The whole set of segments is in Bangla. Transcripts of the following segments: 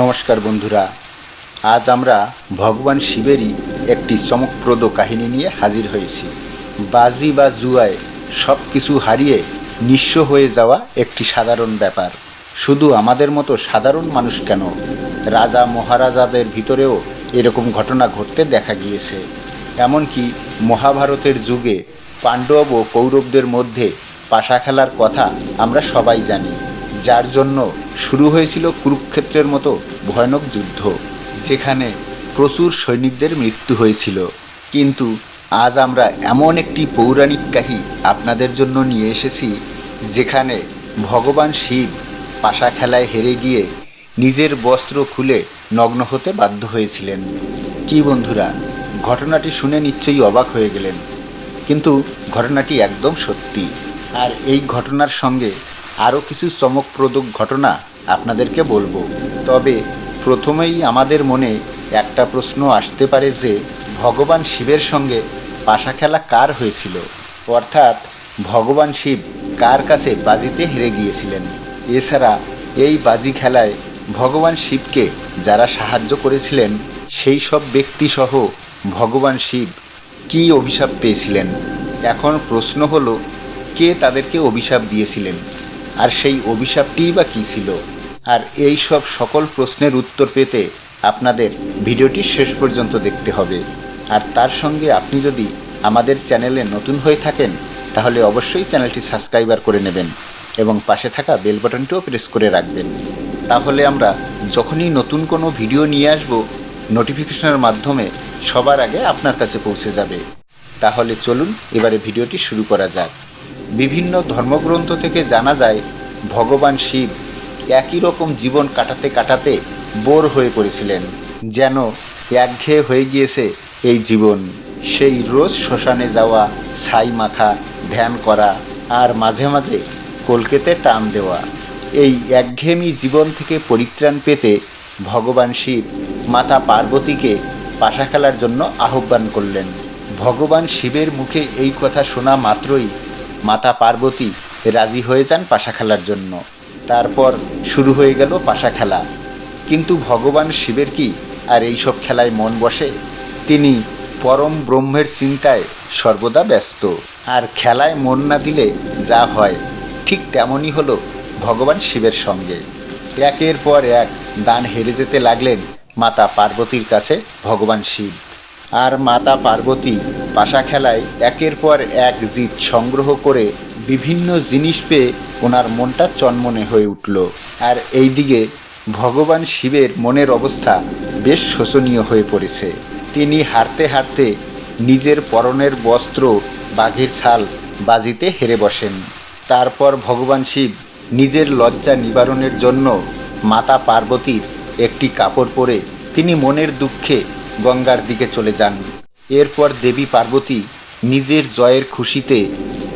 নমস্কার বন্ধুরা, আজ আমরা ভগবান শিবেরই একটি চমকপ্রদ কাহিনী নিয়ে হাজির হয়েছি। বাজি বা জুয়ায় সব কিছু হারিয়ে নিঃস্ব হয়ে যাওয়া একটি সাধারণ ব্যাপার। শুধু আমাদের মতো সাধারণ মানুষ কেন? রাজা মহারাজাদের ভিতরেও এরকম ঘটনা ঘটতে দেখা গিয়েছে। এমনকি মহাভারতের যুগে পাণ্ডব ও কৌরবদের মধ্যে পাশা খেলার কথা আমরা সবাই জানি। যার জন্য শুরু হয়েছিল কুরুক্ষেত্রের মতো ভয়ানক যুদ্ধ, যেখানে প্রচুর সৈনিকদের মৃত্যু হয়েছিল। কিন্তু আজ আমরা এমন একটি পৌরাণিক কাহি আপনাদের জন্য নিয়ে এসেছি, যেখানে ভগবান শিব পাশা খেলায় হেরে গিয়ে নিজের বস্ত্র খুলে নগ্ন হতে বাধ্য হয়েছিলেন। কি বন্ধুরা, ঘটনাটি শুনে নিশ্চয়ই অবাক হয়ে গেলেন। কিন্তু ঘটনাটি একদম সত্যি। আর এই ঘটনার সঙ্গে আরও কিছু চমকপ্রদ ঘটনা আপনাদেরকে বলব। তবে প্রথমেই আমাদের মনে একটা প্রশ্ন আসতে পারে যে, ভগবান শিবের সঙ্গে পাশা খেলা কার হয়েছিল? অর্থাৎ, ভগবান শিব কার কাছে বাজিতে হেরে গিয়েছিলেন? এছাড়া, এই বাজি খেলায় ভগবান শিবকে যারা সাহায্য করেছিলেন, সেই সব ব্যক্তিসহ ভগবান শিব কী অভিশাপ পেয়েছিলেন? এখন প্রশ্ন হলো, কে তাদেরকে অভিশাপ দিয়েছিলেন? আর সেই অভিশাপটিই বা কী ছিল? আর এই সব সকল প্রশ্নের উত্তর পেতে আপনাদের ভিডিওটি শেষ পর্যন্ত দেখতে হবে। আর তার সঙ্গে আপনি যদি আমাদের চ্যানেলে নতুন হয়ে থাকেন, তাহলে অবশ্যই চ্যানেলটি সাবস্ক্রাইবার করে নেবেন এবং পাশে থাকা বেল বাটনটিও প্রেস করে রাখবেন। তাহলে আমরা যখনই নতুন কোনো ভিডিও নিয়ে আসব, নোটিফিকেশনের মাধ্যমে সবার আগে আপনার কাছে পৌঁছে যাবে। তাহলে চলুন এবারে ভিডিওটি শুরু করা যাক। বিভিন্ন ধর্মগ্রন্থ থেকে জানা যায়, ভগবান শিব একই রকম জীবন কাটাতে কাটাতে বোর হয়ে পড়েছিলেন, যেন একঘেয়ে হয়ে গিয়েছে এই জীবন। সেই রোজ শ্মশানে যাওয়া, ছাই মাখা ধ্যান করা, আর মাঝে মাঝে কলকেতে টান দেওয়া, এই একঘেয়েমি জীবন থেকে পরিত্রাণ পেতে ভগবান শিব মাতা পার্বতীকে পাশা খেলার জন্য আহ্বান করলেন। ভগবান শিবের মুখে এই কথা শোনা মাত্রই মাতা পার্বতী রাজি হয়ে যান পাশা খেলার জন্য। তারপর শুরু হয়ে গেল পাশা খেলা। কিন্তু ভগবান শিবের কি আর এইসব খেলায় মন বসে? তিনি পরম ব্রহ্মের চিন্তায় সর্বদা ব্যস্ত। আর খেলায় মন না দিলে যা হয়, ঠিক তেমনই হলো ভগবান শিবের সঙ্গে। একের পর এক দান হেরে যেতে লাগলেন মাতা পার্বতীর কাছে ভগবান শিব। আর মাতা পার্বতী পাশা খেলায় একের পর এক জিত সংগ্রহ করে বিভিন্ন জিনিস পেয়ে ওনার মনটা চনমনে হয়ে উঠল। আর এইদিকে ভগবান শিবের মনের অবস্থা বেশ শোচনীয় হয়ে পড়েছে। তিনি হারতে হারতে নিজের পরনের বস্ত্র, বাঘের ছাল বাজিতে হেরে বসেন। তারপর ভগবান শিব নিজের লজ্জা নিবারণের জন্য মাতা পার্বতীর একটি কাপড় পরে তিনি মনের দুঃখে গঙ্গার দিকে চলে যান। এরপর দেবী পার্বতী নিজের জয়ের খুশিতে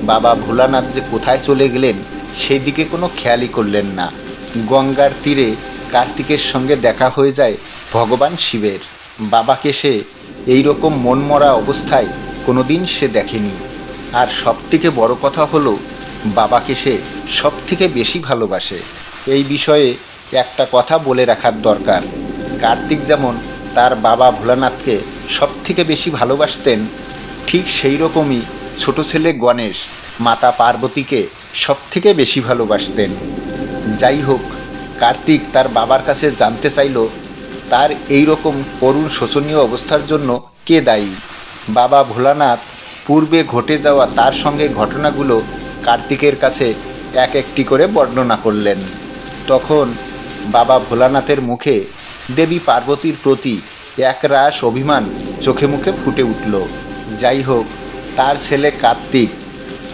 বাবা ভোলানাথ যে কোথায় চলে গেলেন সেই দিকে কোনো খেয়ালই করলেন না। গঙ্গার তীরে কার্তিকের সঙ্গে দেখা হয়ে যায় ভগবান শিবের। বাবাকে সে এই রকম মনমরা অবস্থায় কোনোদিন সে দেখেনি। আর সবথেকে বড় কথা হলো, বাবাকে সে সব থেকে বেশি ভালোবাসে। এই বিষয়ে একটা কথা বলে রাখার দরকার। কার্তিক যেমন তার বাবা ভোলানাথকে সব থেকে বেশি ভালোবাসতেন ঠিক সেই রকমই ছোট ছেলে গণেশ মাতা পার্বতীকে সব থেকে বেশি ভালোবাসতেন। যাই হোক, কার্তিক তার বাবার কাছে জানতে চাইল, তার এই রকম করুণ শোচনীয় অবস্থার জন্য কে দায়ী? বাবা ভোলানাথ পূর্বে ঘটে যাওয়া তার সঙ্গে ঘটনাগুলো কার্তিকের কাছে এক একটি করে বর্ণনা করলেন। তখন বাবা ভোলানাথের মুখে দেবী পার্বতীর প্রতি একরাশ অভিমান চোখে মুখে ফুটে উঠল। যাই হোক, তার ছেলে কার্তিক,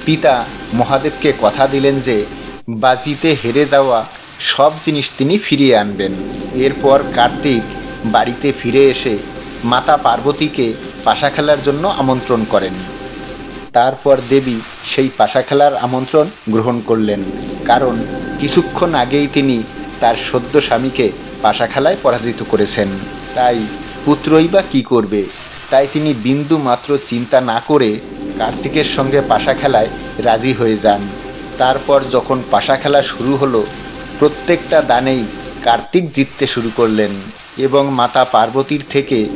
পিতা মহাদেবকে কথা দিলেন যে, বাজিতে হেরে যাওয়া সব জিনিস তিনি ফিরিয়ে আনবেন। এরপর কার্তিক বাড়িতে ফিরে এসে মাতা পার্বতীকে পাশা খেলার জন্য আমন্ত্রণ করেন। তারপর দেবী সেই পাশা খেলার আমন্ত্রণ গ্রহণ করলেন। কারণ কিছুক্ষণ আগেই তিনি তার সদ্য স্বামীকে পাশা খেলায় পরাজিত করেছেন। তাই পুত্রই বা কী করবে? তাই তিনি বিন্দু মাত্র চিন্তা না করে কার্তিকের সঙ্গে পাশা খেলায় রাজি হয়ে যান। তারপর যখন পাশা খেলা শুরু হলো, প্রত্যেকটা দানেই কার্তিক জিততে শুরু করলেন এবং মাতা পার্বতীর থেকে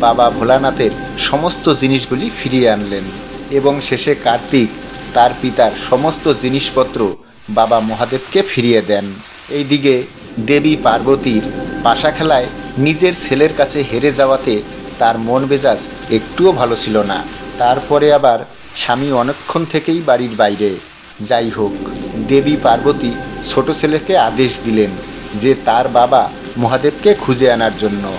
বাবা ভোলানাথের সমস্ত জিনিসগুলি ফিরিয়ে আনলেন এবং শেষে কার্তিক তার পিতার সমস্ত জিনিসপত্র বাবা মহাদেবকে ফিরিয়ে দেন। এইদিকে দেবী পার্বতীর পাশা খেলায় নিজের ছেলের কাছে হেরে যাওয়াতে তার মন মেজাজ একটুও ভালো ছিল না। তারপরে আবার স্বামী অনেকক্ষণ থেকেই বাড়ির বাইরে। যাই হোক, দেবী পার্বতী ছোট ছেলেকে আদেশ দিলেন যে তার বাবা মহাদেবকে খুঁজে আনার জন্য।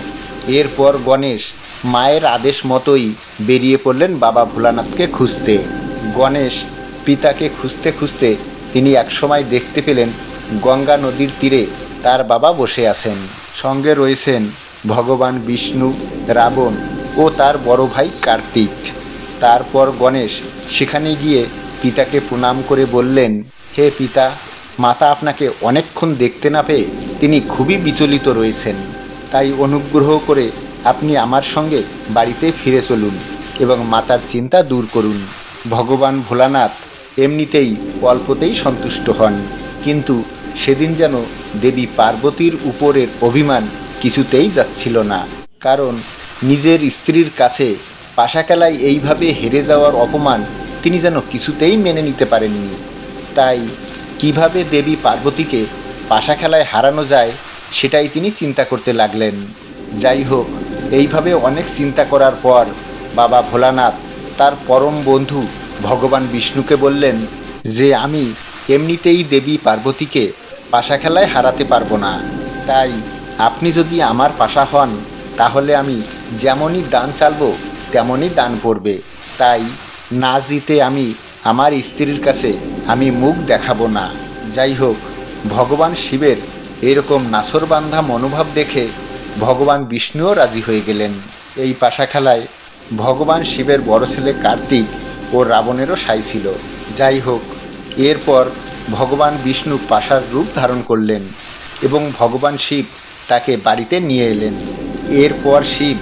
এরপর গণেশ মায়ের আদেশ মতোই বেরিয়ে পড়লেন বাবা ভোলানাথকে খুঁজতে। গণেশ পিতাকে খুঁজতে খুঁজতে তিনি একসময় দেখতে পেলেন গঙ্গা নদীর তীরে তার বাবা বসে আছেন। সঙ্গে রয়েছেন ভগবান বিষ্ণু রাবণ ও তার বড় ভাই কার্তিক। তারপর গণেশ সেখানে গিয়ে পিতাকে প্রণাম করে বললেন, হে পিতা, মাতা আপনাকে অনেকক্ষণ দেখতে না পেয়ে তিনি খুবই বিচলিত রয়েছেন। তাই অনুগ্রহ করে আপনি আমার সঙ্গে বাড়িতে ফিরে চলুন এবং মাতার চিন্তা দূর করুন। ভগবান ভোলানাথ এমনিতেই অল্পতেই সন্তুষ্ট হন। কিন্তু সেদিন যেন দেবী পার্বতীর উপরের অভিমান কিছুতেই যাচ্ছিল না। কারণ নিজের স্ত্রীর কাছে পাশা খেলায় এইভাবে হেরে যাওয়ার অপমান তিনি যেন কিছুতেই মেনে নিতে পারেননি। তাই কীভাবে দেবী পার্বতীকে পাশা খেলায় হারানো যায় সেটাই তিনি চিন্তা করতে লাগলেন। যাই হোক, এইভাবে অনেক চিন্তা করার পর বাবা ভোলানাথ তার পরম বন্ধু ভগবান বিষ্ণুকে বললেন যে, আমি এমনিতেই দেবী পার্বতীকে পাশা খেলায় হারাতে পারব না। তাই আপনি যদি আমার পাশা হন, তাহলে আমি যেমনই দান চালবো, তেমনই দান পড়বে তাই না জিতে আমি আমার স্ত্রীর কাছে আমি মুখ দেখাবো না। যাই হোক, ভগবান শিবের এরকম নাসরবান্ধা মনোভাব দেখে ভগবান বিষ্ণুও রাজি হয়ে গেলেন। এই পাশা খেলায় ভগবান শিবের বড় ছেলে কার্তিক ও রাবণেরও সাই ছিল। যাই হোক, এরপর ভগবান বিষ্ণু পাশার রূপ ধারণ করলেন এবং ভগবান শিব তাকে বাড়িতে নিয়ে এলেন। এরপর শিব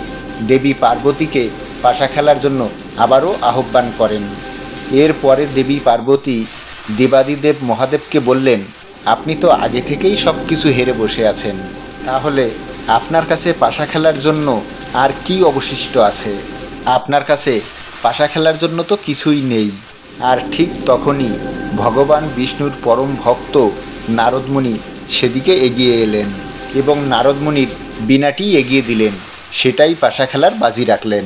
দেবী পার্বতীকে পাশা খেলার জন্য আবারও আহ্বান করেন। এরপরে দেবী পার্বতী দেবাদিদেব মহাদেবকে বললেন, আপনি তো আগে থেকেই সব কিছু হেরে বসে আছেন। তাহলে আপনার কাছে পাশা খেলার জন্য আর কি অবশিষ্ট আছে? আপনার কাছে পাশা খেলার জন্য তো কিছুই নেই। আর ঠিক তখনই ভগবান বিষ্ণুর পরম ভক্ত নারদমণি সেদিকে এগিয়ে এলেন এবং নারদমণির বিনাটি এগিয়ে দিলেন। সেটাই পাশা খেলার বাজি রাখলেন।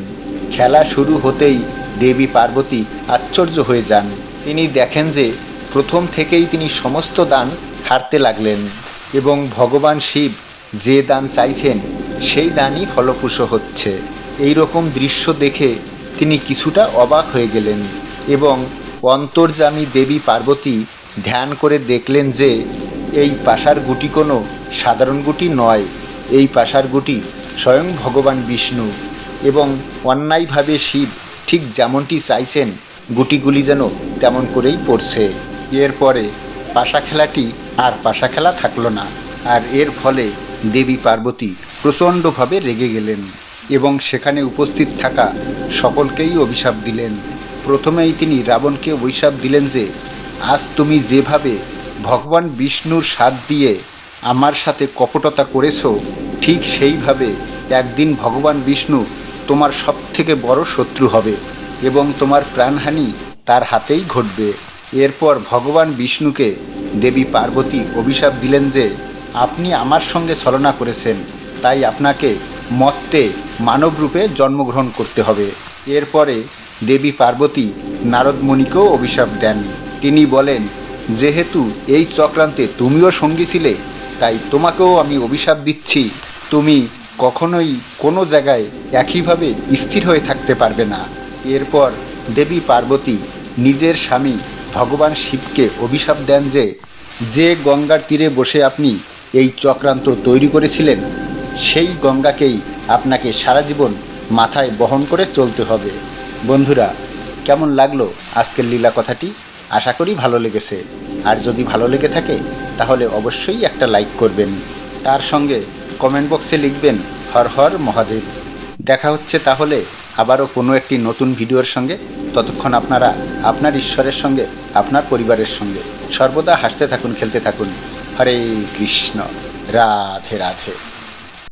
খেলা শুরু হতেই দেবী পার্বতী আশ্চর্য হয়ে যান। তিনি দেখেন যে প্রথম থেকেই তিনি সমস্ত দান হারতে লাগলেন এবং ভগবান শিব যে দান চাইছেন, সেই দানই ফলপ্রসূ হচ্ছে। এই রকম দৃশ্য দেখে তিনি কিছুটা অবাক হয়ে গেলেন। এবং অন্তর্যামী দেবী পার্বতী ধ্যান করে দেখলেন যে এই পাশার গুটি কোনো সাধারণ গুটি নয়। এই পাশার গুটি স্বয়ং ভগবান বিষ্ণু এবং অন্যায়ভাবে শিব ঠিক যেমনটি চাইছেন, গুটিগুলি যেন তেমন করেই পড়ছে। এরপরে পাশা খেলাটি আর পাশা খেলা থাকল না। আর এর ফলে দেবী পার্বতী প্রচণ্ডভাবে রেগে গেলেন এবং সেখানে উপস্থিত থাকা সকলকেই অভিশাপ দিলেন। প্রথমেই তিনি রাবণকে অভিশাপ দিলেন যে, আজ তুমি যেভাবে ভগবান বিষ্ণুর সাথ দিয়ে আমার সাথে কপটতা করেছ, ঠিক সেইভাবে একদিন ভগবান বিষ্ণু তোমার সবথেকে বড় শত্রু হবে এবং তোমার প্রাণহানি তার হাতেই ঘটবে। এরপর ভগবান বিষ্ণুকে দেবী পার্বতী অভিশাপ দিলেন যে, আপনি আমার সঙ্গে ছলনা করেছেন, তাই আপনাকে মত্তে মানবরূপে জন্মগ্রহণ করতে হবে। এরপরে দেবী পার্বতী নারদমণিকেও অভিশাপ দেন। তিনি বলেন, যেহেতু এই চক্রান্তে তুমিও সঙ্গী ছিলে, তাই তোমাকেও আমি অভিশাপ দিচ্ছি। তুমি কখনোই কোনো জায়গায় একইভাবে স্থির হয়ে থাকতে পারবে না। এরপর দেবী পার্বতী নিজের স্বামী ভগবান শিবকে অভিশাপ দেন যে যে গঙ্গার তীরে বসে আপনি এই চক্রান্ত তৈরি করেছিলেন, সেই গঙ্গাকেই আপনাকে সারা জীবন মাথায় বহন করে চলতে হবে। বন্ধুরা, কেমন লাগল আজকের লীলা কথাটি? আশা করি ভালো লেগেছে। আর যদি ভালো লেগে থাকে, তাহলে অবশ্যই একটা লাইক করবেন। তার সঙ্গে কমেন্ট বক্সে লিখবেন, হর হর মহাদেব। দেখা হচ্ছে তাহলে আবারও কোনো একটি নতুন ভিডিওর সঙ্গে। ততক্ষণ আপনারা আপনার ঈশ্বরের সঙ্গে, আপনার পরিবারের সঙ্গে। সর্বদা হাসতে থাকুন, খেলতে থাকুন। হরে কৃষ্ণ। রাধে রাধে।